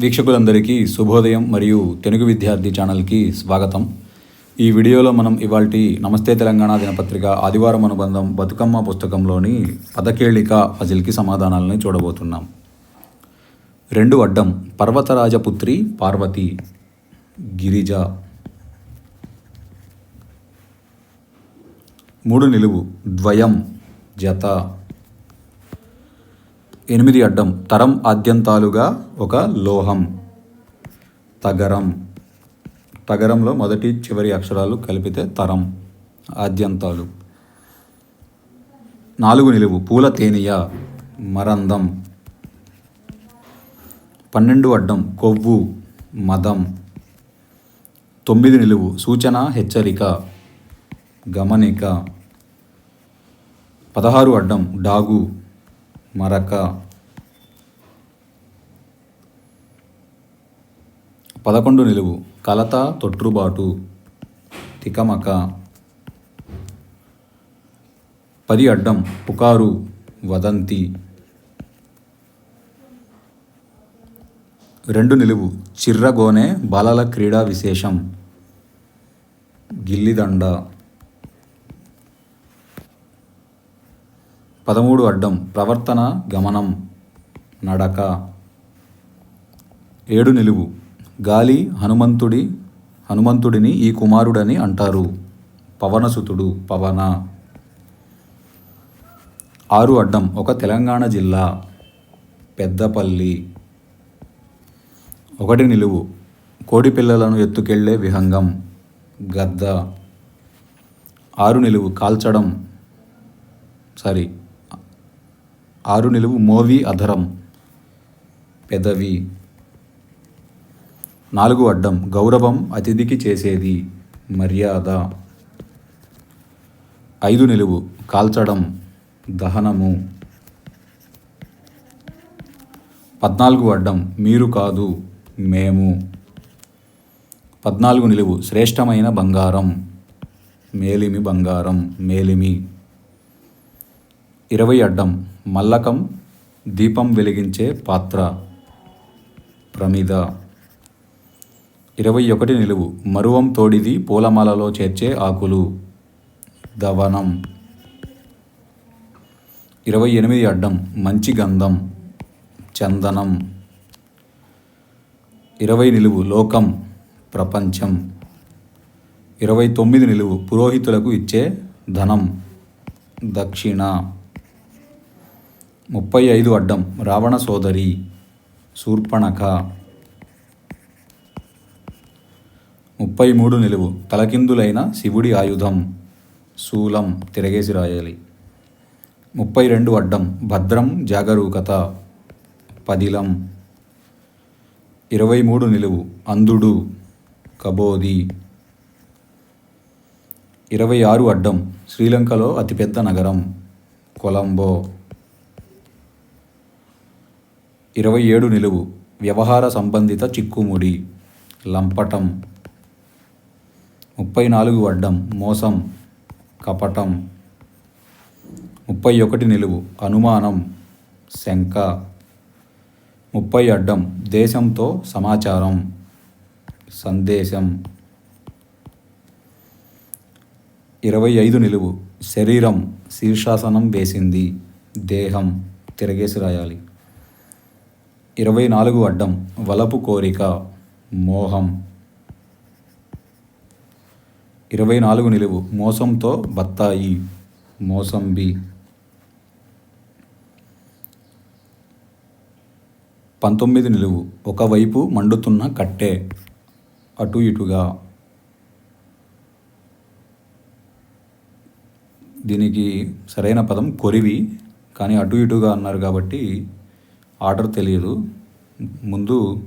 వీక్షకులందరికీ శుభోదయం మరియు తెలుగు విద్యార్థి ఛానల్కి స్వాగతం. ఈ వీడియోలో మనం ఇవాల్టి నమస్తే తెలంగాణ దినపత్రిక ఆదివారం అనుబంధం బతుకమ్మ పుస్తకంలోని పదకేళిక పజిల్కి సమాధానాలని చూడబోతున్నాం. రెండు అడ్డం పర్వతరాజపుత్రి పార్వతి గిరిజ. మూడు నిలువు ద్వయం జత. ఎనిమిది అడ్డం తరం ఆద్యంతాలుగా ఒక లోహం. తగరం. తగరంలో మొదటి చివరి అక్షరాలు కలిపితే తరం ఆద్యంతాలు. నాలుగు నిలువు పూల తేనియ మరందం. పన్నెండు అడ్డం కొవ్వు మదం. తొమ్మిది నిలువు సూచన హెచ్చరిక గమనిక. పదహారు అడ్డం డాగు మరక. పదకొండు నిలువు. కలత తొట్రుబాటు. తికమక. పది అడ్డం. పుకారు వదంతి. రెండు నిలువు. చిర్రగోనె బాలల క్రీడా విశేషం. గిల్లిదండ. పదమూడు అడ్డం. ప్రవర్తన గమనం. నడక. ఏడు నిలువు. గాలి హనుమంతుడి హనుమంతుడిని ఈ కుమారుడని అంటారు. పవనసుతుడు పవన. ఆరు అడ్డం ఒక తెలంగాణ జిల్లా పెద్దపల్లి. ఒకటి నిలువు కోడి పిల్లలను ఎత్తుకెళ్ళే విహంగం గద్ద. ఆరు నిలువు కాల్చడం సారీ ఆరు నిలువు మోవి అధరం పెదవి. నాలుగు అడ్డం గౌరవం అతిథికి చేసేది మర్యాద. ఐదు నిలువు కాల్చడం దహనము. పద్నాలుగు అడ్డం మీరు కాదు మేము. పద్నాలుగు నిలువు శ్రేష్టమైన బంగారం. మేలిమి బంగారం మేలిమి. ఇరవై అడ్డం మల్లకం దీపం వెలిగించే పాత్ర. ప్రమిద. ఇరవై ఒకటి నిలువు. మరువం తోడిది పూలమాలలో చేర్చే ఆకులు. దవనం. ఇరవై ఎనిమిది అడ్డం. మంచి గంధం. చందనం. ఇరవై నిలువు. లోకం. ప్రపంచం. ఇరవై తొమ్మిది నిలువు. పురోహితులకు ఇచ్చే ధనం. దక్షిణ. ముప్పై ఐదు అడ్డం. రావణ సోదరి. శూర్పణఖ. ముప్పై మూడు నిలువు తలకిందులైన శివుడి ఆయుధం శూలం తిరగేసి రాయాలి. ముప్పై రెండు అడ్డం భద్రం జాగరూకత పదిలం ఇరవై మూడు నిలువు అందుడు కబోది ఇరవై ఆరు అడ్డం శ్రీలంకలో అతిపెద్ద నగరం కొలంబో ఇరవై ఏడు నిలువు వ్యవహార సంబంధిత చిక్కుముడి లంపటం ముప్పై నాలుగు అడ్డం మోసం కపటం. ముప్పై ఒకటి నిలువు అనుమానం శంక. ముప్పై అడ్డం దేశంతో సమాచారం సందేశం. ఇరవై ఐదు నిలువు శరీరం శీర్షాసనం వేసింది దేహం తిరగేసి రాయాలి. ఇరవై నాలుగు అడ్డం వలపు కోరిక మోహం. ఇరవై నాలుగు నిలువు. మోసంతో బత్తాయి. మోసంబి పంతొమ్మిది నిలువు. ఒకవైపు మండుతున్న కట్టె. అటు ఇటుగా. దీనికి సరైన పదం కొరివి. కానీ అటు ఇటుగా అన్నారు కాబట్టి ఆర్డర్ తెలియదు. ముందు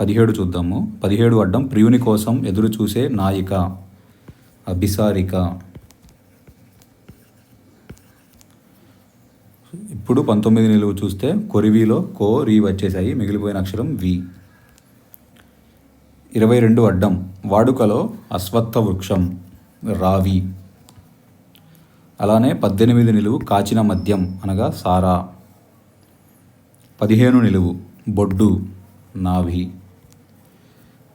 పదిహేడు చూద్దాము. పదిహేడు అడ్డం ప్రియుని కోసం ఎదురు చూసే నాయిక. అభిసారిక. ఇప్పుడు పంతొమ్మిది నిలువు చూస్తే కొరివిలో కో రీ వచ్చేసాయి. మిగిలిపోయిన అక్షరం వి. ఇరవై రెండు అడ్డం. వాడుకలో అశ్వత్థ వృక్షం రావి. అలానే పద్దెనిమిది నిలువు కాచిన మద్యం అనగా సారా. పదిహేను నిలువు బొడ్డు నాభి.